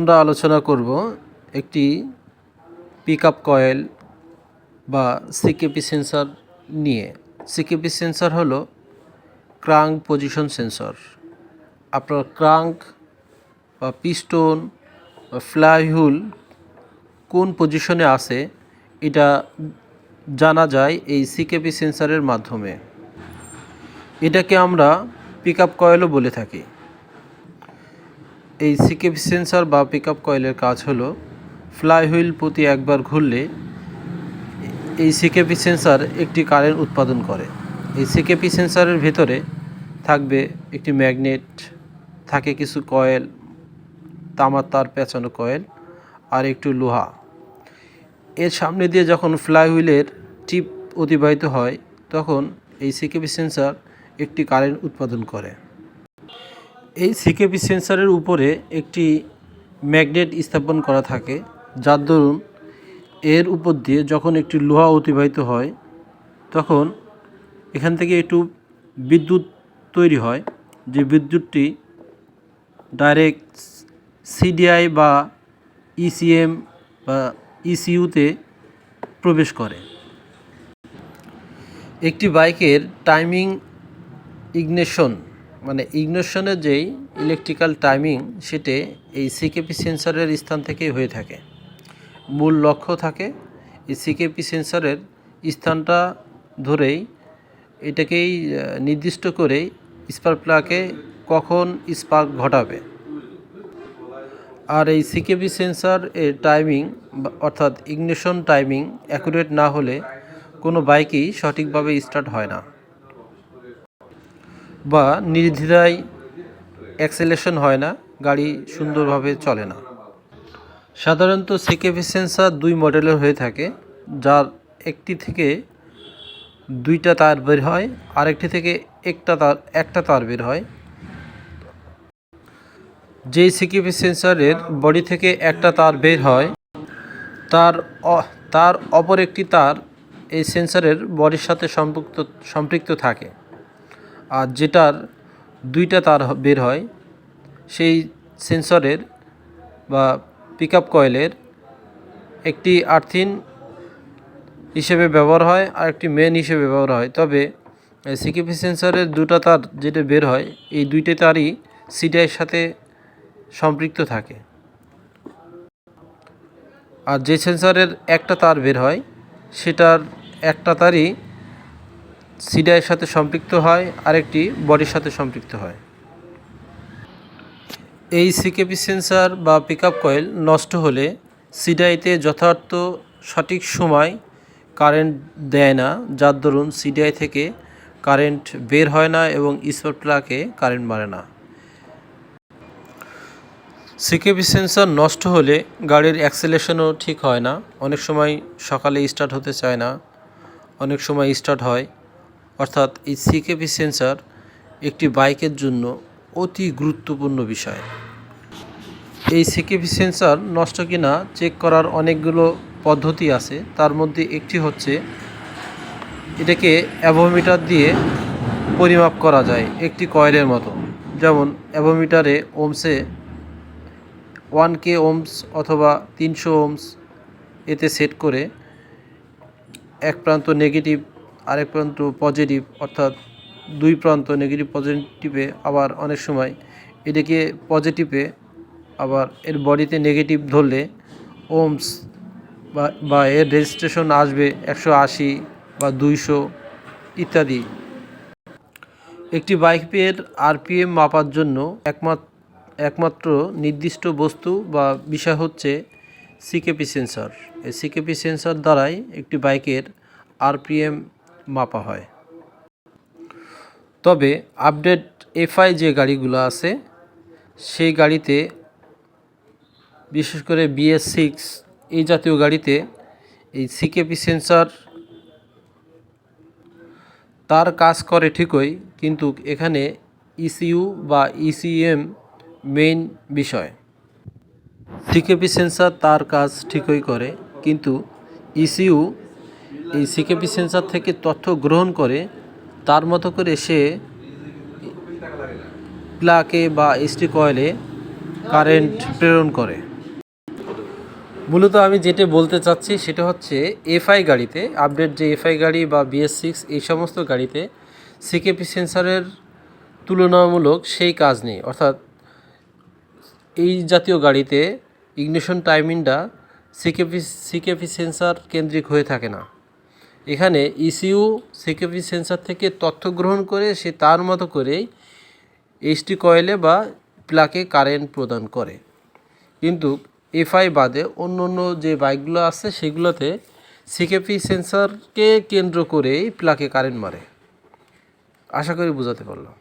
আমরা আলোচনা করব একটি পিক আপ কয়েল বা সিকেপি সেন্সর নিয়ে। সিকেপি সেন্সর হলো ক্রাঙ্ক পজিশন সেন্সর আপনার ক্রাঙ্ক বা পিস্টন বা ফ্লাইহুল কোন পজিশনে আছে, এটা জানা যায় এই সিকেপি সেন্সরের মাধ্যমে। এটাকে আমরা পিক আপ কয়েলও বলে থাকি। এই সিকেপি সেন্সর বা পিক আপ কয়েলের কাজ হলো ফ্লাইহুইল প্রতি একবার ঘুরলে এই সিকেপি সেন্সর একটি কারেন্ট উৎপাদন করে। এই সিকেপি সেন্সরের ভেতরে থাকবে একটি ম্যাগনেট, থাকে কিছু কয়েল, তামার তার পেঁচানো কয়েল আর একটু লোহা। এর সামনে দিয়ে যখন ফ্লাইহুইলের টিপ অতিবাহিত হয়, তখন এই সিকেপি সেন্সর একটি কারেন্ট উৎপাদন করে। এই সিকেপি সেন্সরের উপরে একটি ম্যাগনেট স্থাপন করা থাকে, যার দরুন এর উপর দিয়ে যখন একটি লোহা অতিবাহিত হয়, তখন এখান থেকে একটু বিদ্যুৎ তৈরি হয়, যে বিদ্যুৎটি ডাইরেক্ট সিডিআই বা ইসিএম বা ইসিউতে প্রবেশ করে। একটি বাইকের টাইমিং ইগনেশন মানে ইগনেশনের যেই ইলেকট্রিক্যাল টাইমিং সেটে এই সিকেপি সেন্সরের স্থান থেকেই হয়ে থাকে। মূল লক্ষ্য থাকে এই সিকেপি সেন্সরের স্থানটা ধরেই এটাকেই নির্দিষ্ট করেই স্পার্ক প্লাকে কখন স্পার্ক ঘটাবে। আর এই সিকেপি সেন্সর এর টাইমিং অর্থাৎ ইগনিশন টাইমিং অ্যাকুরেট না হলে কোনো বাইকই সঠিকভাবে স্টার্ট হয় না। বা নির্দ্বিধায় অ্যাক্সেলেশন হয় না, গাড়ি সুন্দরভাবে চলে না। সাধারণত সিকেপি সেন্সার দুই মডেলের হয়ে থাকে, যার একটি থেকে দুইটা তার বের হয়, আরেকটি থেকে একটা তার একটা তার বের হয়। যেই সিকিপি সেন্সারের বডি থেকে একটা তার বের হয়, তার তার অপর একটি তার এই সেন্সারের বডির সাথে সম্পৃক্ত সম্পৃক্ত থাকে। আর যেটার দুইটা তার বের হয়, সেই সেন্সরের বা পিক আপ কয়েলের একটি আর্থিন হিসেবে ব্যবহার হয় আর একটি মেন হিসেবে ব্যবহার হয়। তবে সিকিপি সেন্সরের দুটো তার যেটা বের হয়, এই দুইটা তারই সিডিআইয়ের সাথে সম্পৃক্ত থাকে। আর যে সেন্সরের একটা তার বের হয়, সেটার একটা তারই সিডিআইয়ের সাথে সম্পৃক্ত হয়, আরেকটি বডির সাথে সম্পৃক্ত হয়। এই সিকেপি সেন্সার বা পিকআপ কয়েল নষ্ট হলে সিডিআইতে যথার্থ সঠিক সময় কারেন্ট দেয় না। যার দরুন সিডিআই থেকে কারেন্ট বের হয় না এবং স্পট প্লাকে কারেন্ট মারে না। সিকেপি সেন্সার নষ্ট হলে গাড়ির অ্যাক্সেলেশনও ঠিক হয় না। অনেক সময় সকালে স্টার্ট হতে চায় না। অনেক সময় স্টার্ট হয় অর্থাৎ এই সিকেপি সেন্সর একটি বাইকের জন্য অতি গুরুত্বপূর্ণ বিষয়। এই সিকেপি সেন্সর নষ্ট কিনা চেক করার অনেকগুলো পদ্ধতি আছে। তার মধ্যে একটি হচ্ছে এটাকে অ্যাভোমিটার দিয়ে পরিমাপ করা যায় একটি কয়েলের মতো। যেমন অ্যাভোমিটারে ওমসে ওয়ান কে ওমস অথবা তিনশো ওমস এতে সেট করে এক প্রান্ত নেগেটিভ আরেক প্রান্ত পজিটিভ অর্থাৎ দুই প্রান্ত নেগেটিভ পজিটিভে আবার অনেক সময় এটাকে পজিটিভে আবার এর বডিতে নেগেটিভ ধরলে ওমস বা এর রেজিস্ট্রেশন আসবে একশো আশি বা দুইশো ইত্যাদি। একটি বাইকের আরপিএম মাপার জন্য একমাত্র একমাত্র নির্দিষ্ট বস্তু বা বিষয় হচ্ছে সিকেপি সেন্সর এই সিকেপি সেন্সর দ্বারাই একটি বাইকের আরপিএম মাপা হয়। তবে আপডেট এফআই যে গাড়িগুলো আছে, সেই গাড়িতে, বিশেষ করে বিএস সিক্স, এই জাতীয় গাড়িতে এই সিকেপি সেন্সর তার কাজ করে ঠিকই, কিন্তু এখানে ইসিউ বা ইসিএম মেইন বিষয়। সিকেপি সেন্সার তার কাজ ঠিকই করে, কিন্তু ইসিইউ এই সিকেপি সেন্সার থেকে তথ্য গ্রহণ করে, তার মতো করে সে প্লাকে বা এসটি কয়েলে কারেন্ট প্রেরণ করে। মূলত আমি যেটা বলতে চাচ্ছি সেটা হচ্ছে এফআই গাড়িতে, আপডেট যে এফআই গাড়ি বা বিএস সিক্স, এই সমস্ত গাড়িতে সিকেপি সেন্সারের তুলনামূলক সেই কাজ নেই। অর্থাৎ এই জাতীয় গাড়িতে ইগনিশন টাইমিংটা সিকেপি সিকেপি সেন্সার কেন্দ্রিক হয়ে থাকে না। এখানে ইসিউ সিকেপি সেন্সার থেকে তথ্য গ্রহণ করে সে তার মতো করেই এইচটি কয়েলে বা প্লাকে কারেন্ট প্রদান করে। কিন্তু এফআই বাদে অন্য অন্য যে বাইকগুলো আছে, সেগুলোতে সিকেপি সেন্সারকে কেন্দ্র করেই প্লাকে কারেন্ট মারে। আশা করি বোঝাতে পারলাম।